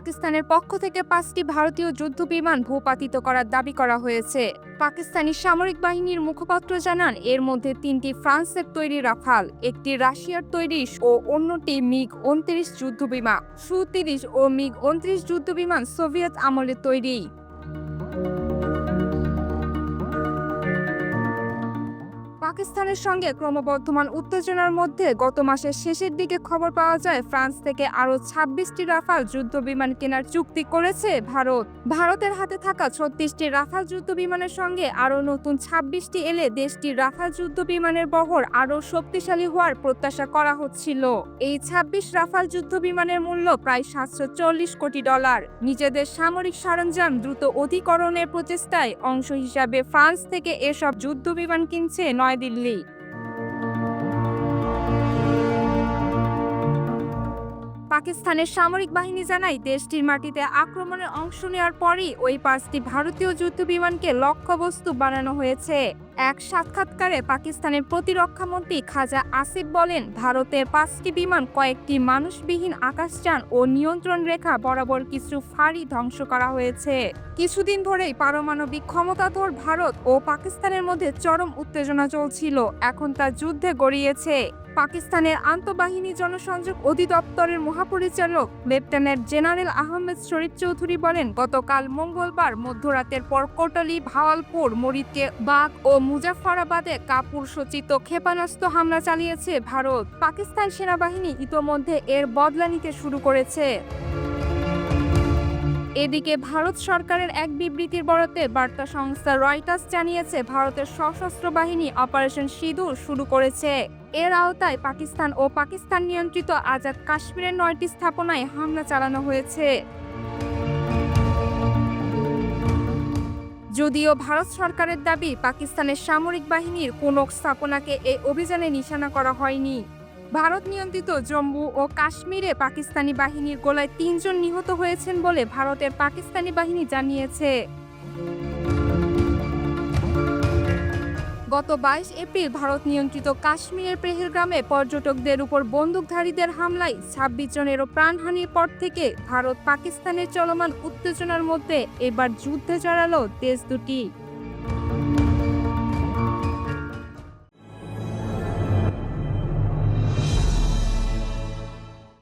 পাকিস্তানের পক্ষ থেকে পাঁচটি ভারতীয় যুদ্ধ বিমান ভূপাতিত করার দাবি করা হয়েছে। পাকিস্তানি সামরিক বাহিনীর মুখপাত্র জানান, এর মধ্যে তিনটি ফ্রান্সের তৈরি রাফাল, একটি রাশিয়ার তৈরি ও অন্যটি মিগ উনত্রিশ যুদ্ধ বিমান সু তিরিশ ও মিগ উনত্রিশ যুদ্ধ বিমান সোভিয়েত আমলে তৈরি। পাকিস্তানের সঙ্গে ক্রমবর্ধমান উত্তেজনার মধ্যে গত মাসের শেষের দিকে খবর পাওয়া যায়, ফ্রান্স থেকে আরও ছাব্বিশটি রাফাল যুদ্ধ বিমান কেনার চুক্তি করেছে ভারত। ভারতের হাতে থাকা ছত্রিশটি রাফাল যুদ্ধ বিমানের সঙ্গে আরও নতুন ছাব্বিশটি এলে দেশটির রাফাল যুদ্ধ বিমানের বহর আরও শক্তিশালী হওয়ার প্রত্যাশা করা হচ্ছিল। এই ছাব্বিশ রাফাল যুদ্ধ বিমানের মূল্য প্রায় সাতশো চল্লিশ কোটি ডলার। নিজেদের সামরিক সরঞ্জাম দ্রুত অধিকরণের প্রচেষ্টায় অংশ হিসাবে ফ্রান্স থেকে এসব যুদ্ধ বিমান কিনছে दिल्ली. পাকিস্তানের সামরিক বাহিনী জানায়, দেশটির মাটিতে আক্রমণের অংশ নেওয়ার পরই ওই পাঁচটি ভারতীয় যুদ্ধ বিমানকে লক্ষ্যবস্তু বানানো হয়েছে। এক সাক্ষাৎকারে পাকিস্তানের প্রতিরক্ষামন্ত্রী খাজা আসিফ বলেন ভারতের পাঁচটি বিমান, কয়েকটি মানুষবিহীন আকাশযান ও নিয়ন্ত্রণ রেখা বরাবর কিছু ফাঁড়ি ধ্বংস করা হয়েছে। কিছুদিন ধরেই পারমাণবিক ক্ষমতাধর ভারত ও পাকিস্তানের মধ্যে চরম উত্তেজনা চলছিল, এখন তা যুদ্ধে গড়িয়েছে। পাকিস্তানের আন্তঃবাহিনী জনসংযোগ অধিদপ্তরের মহাপরিচালক লেফটেন্যান্ট জেনারেল আহমেদ শরীফ চৌধুরী বলেন, গতকাল মঙ্গলবার মধ্যরাতের পর কোটালি, ভাওয়ালপুর মরিদকে বাঘ ও মুজাফরাবাদে কাপুর সচিত ক্ষেপণাস্ত্র হামলা চালিয়েছে ভারত। পাকিস্তান সেনাবাহিনী ইতোমধ্যে এর বদলা নিতে শুরু করেছে। এদিকে ভারত সরকারের এক বিবৃতির বরাতে বার্তা সংস্থা রয়টার্স জানিয়েছে, ভারতের সশস্ত্র বাহিনী অপারেশন সিঁদুর শুরু করেছে। এর আওতায় পাকিস্তান ও পাকিস্তান নিয়ন্ত্রিত আজাদ কাশ্মীরের নয়টি স্থাপনায় হামলা চালানো হয়েছে। যদিও ভারত সরকারের দাবি, পাকিস্তানের সামরিক বাহিনীর কোনো স্থাপনাকে এই অভিযানে নিশানা করা হয়নি। ভারত নিয়ন্ত্রিত জম্মু ও কাশ্মীরে পাকিস্তানি বাহিনীর গোলায় তিনজন নিহত হয়েছেন বলে ভারতের পাকিস্তানি বাহিনী জানিয়েছে। গত বাইশ এপ্রিল ভারত নিয়ন্ত্রিত কাশ্মীরের পেহেলগ্রামে পর্যটকদের উপর বন্দুকধারীদের হামলায় ছাব্বিশ জনেরও প্রাণহানির পর থেকে ভারত পাকিস্তানের চলমান উত্তেজনার মধ্যে এবার যুদ্ধে জড়ালো দেশ দুটি।